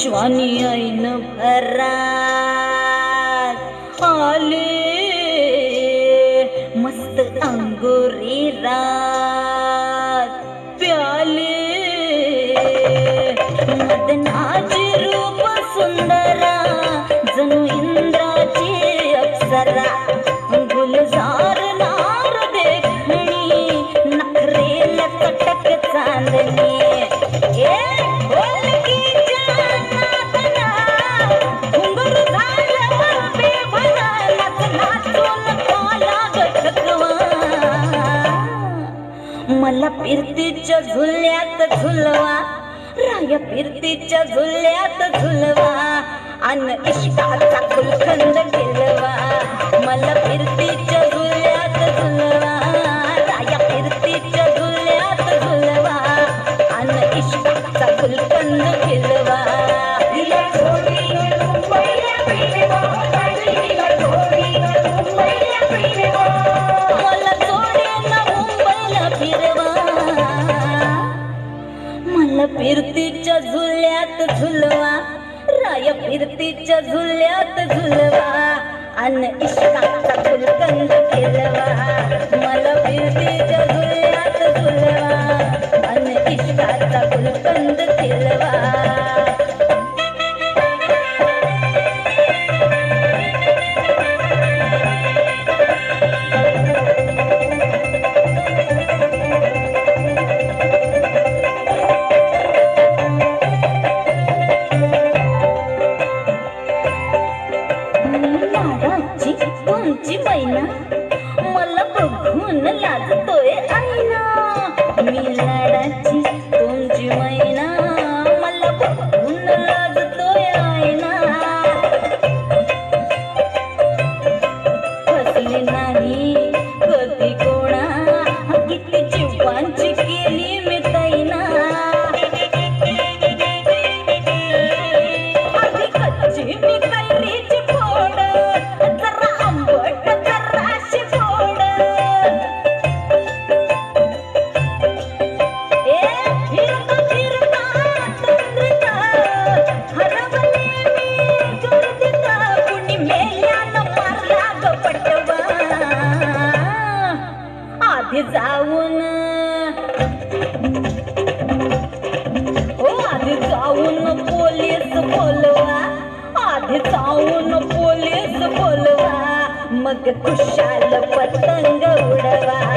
ज्वानी ऐन भरात आले मस्त अंगुरी मला फिरतीच्या झुल्यात झुलवा राय फिरतीच्या झुल्यात झुलवा अन इष्टाचा गुलखंद केलवा मला फिरतीच्या झुल्यात झुलवा राय फिरतीच्या झुल्यात झुलवा अन इष्टाचा गुलखंद केलवा तिला मला फिरतीच्या झुल्यात झुलवा राय फिरतीच्या झुल्यात झुलवा अन इष्टाचा फुलकंद फिरवा मला फिरतीच्या झुल्यात झुलवा अन इष्टाचा फुलकंद फिरवा दादाची तुमची मैना मला बघून लाजतोय आईना. मी आधी जाऊन. हो आधी जाऊन पोलीस बोलवा. आधी जाऊन पोलीस बोलवा. मग खुशाल पतंग उडवा.